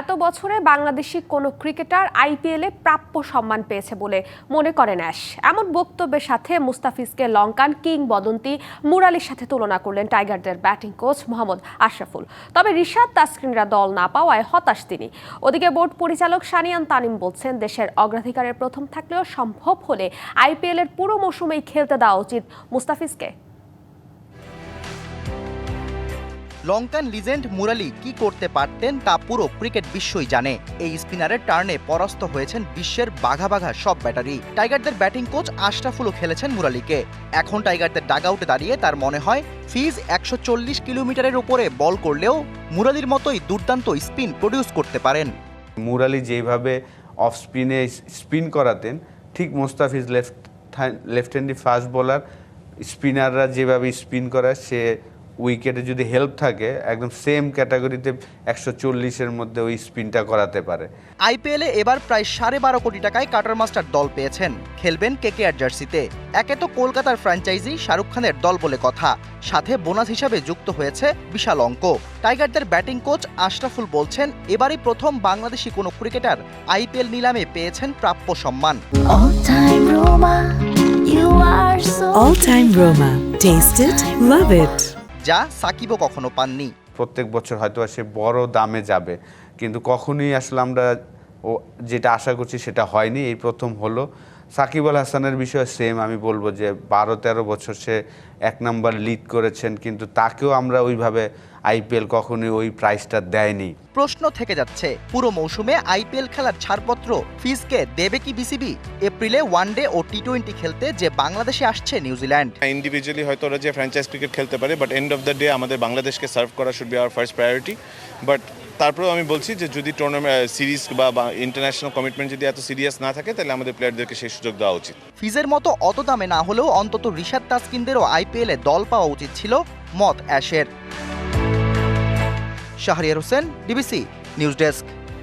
এত বছরে বাংলাদেশি কোনো ক্রিকেটার আইপিএলে প্রাপ্য সম্মান পেয়েছে বলে মনে করেন অ্যাশ। এমন বক্তব্যের সাথে মুস্তাফিজকে লঙ্কান কিংবদন্তি মুরালির সাথে তুলনা করলেন টাইগারদের ব্যাটিং কোচ মোহাম্মদ আশরাফুল। তবে রিশাদ তাসকিনরা দল না পাওয়ায় হতাশ তিনি। ওদিকে বোর্ড পরিচালক সানিয়ান তানিম বলছেন, দেশের অগ্রাধিকারের প্রথম থাকলেও সম্ভব হলে আইপিএলের পুরো মৌসুমেই খেলতে দেওয়া উচিত মুস্তাফিজকে। লঙ্কান লিজেন্ড মুরালি কি করতে পারতেন তা পুরো ক্রিকেট বিশ্বই জানে। এই স্পিনারের টার্নে পরাস্ত হয়েছেন বিশ্বের বাঘা বাঘা সব ব্যাটারি। টাইগারদের ব্যাটিং কোচ আশরাফুলও খেলেছেন মুরালিকে। এখন টাইগারদের ডাগ আউটে দাঁড়িয়ে তার মনে হয়, ফিজ একশো চল্লিশ কিলোমিটারের উপরে বল করলেও মুরালির মতোই দুর্দান্ত স্পিন প্রডিউস করতে পারেন। মুরালি যেভাবে অফ স্পিনে স্পিন করাতেন, ঠিক Mustafiz left left handy fast bowler, স্পিনাররা যেভাবে স্পিন করায় সে উইকেটে যদি হেল্প থাকে একদম সেম ক্যাটাগরিতে একশো চল্লিশের মধ্যে ওই স্পিনটা করাতে পারে। আইপিএলে এবার প্রায় সাড়ে বারো কোটি টাকায় কাটার মাস্টার দল পেয়েছেন। খেলবেন কেকেআর জার্সিতে। একে তো কলকাতার ফ্র্যাঞ্চাইজি শাহরুখ খানের দল বলে কথা। সাথে বোনাস হিসাবে যুক্ত হয়েছে বিশাল অঙ্ক। টাইগারদের ব্যাটিং কোচ আশরাফুল বলছেন এবারই প্রথম বাংলাদেশি কোনো ক্রিকেটার আইপিএল নিলামে পেয়েছেন প্রাপ্য সম্মান। All time Roma, you are so All time Roma. Taste it, love it. যা সাকিবও কখনো পাননি। প্রত্যেক বছর হয়তো সে বড় দামে যাবে। কিন্তু কখনোই আসলে আমরা ও যেটা আশা করছি সেটা হয়নি। এই প্রথম হলো। সাকিব আল হাসানের বিষয়ে সেম আমি বলব যে বারো তেরো বছর সে এক নাম্বার লিড করেছেন। কিন্তু তাকেও আমরা ওইভাবে আইপিএল কখনোই ওই প্রাইসটা দেয়নি। প্রশ্ন থেকে যাচ্ছে পুরো মৌসুমে আইপিএল খেলার ছাড়পত্র ফিজকে দেবে কি বিসিবি? এপ্রিলে ওয়ানডে ও টি টোয়েন্টি খেলতে যে বাংলাদেশে আসছে নিউজিল্যান্ড। ইন্ডিভিজুয়ালি হয়তো ওরা যে ফ্র্যাঞ্চাইজ ক্রিকেট খেলতে পারে but end of the day আমাদের বাংলাদেশকে সার্ভ করা should be our first priority but তারপরেও আমি বলছি যে যদি টুর্নামেন্ট সিরিজ বা ইন্টারন্যাশনাল কমিটমেন্ট যদি এত সিরিয়াস না থাকে তাহলে আমাদের প্লেয়ারদেরকে সেই সুযোগ দেওয়া উচিত। ফিজের মতো অত দামে না হলেও অন্তত রিশাদ তাসকিনদেরও আইপিএলে দল পাওয়া উচিত ছিল মত অ্যাশের। Shahriar Hossain DBC news desk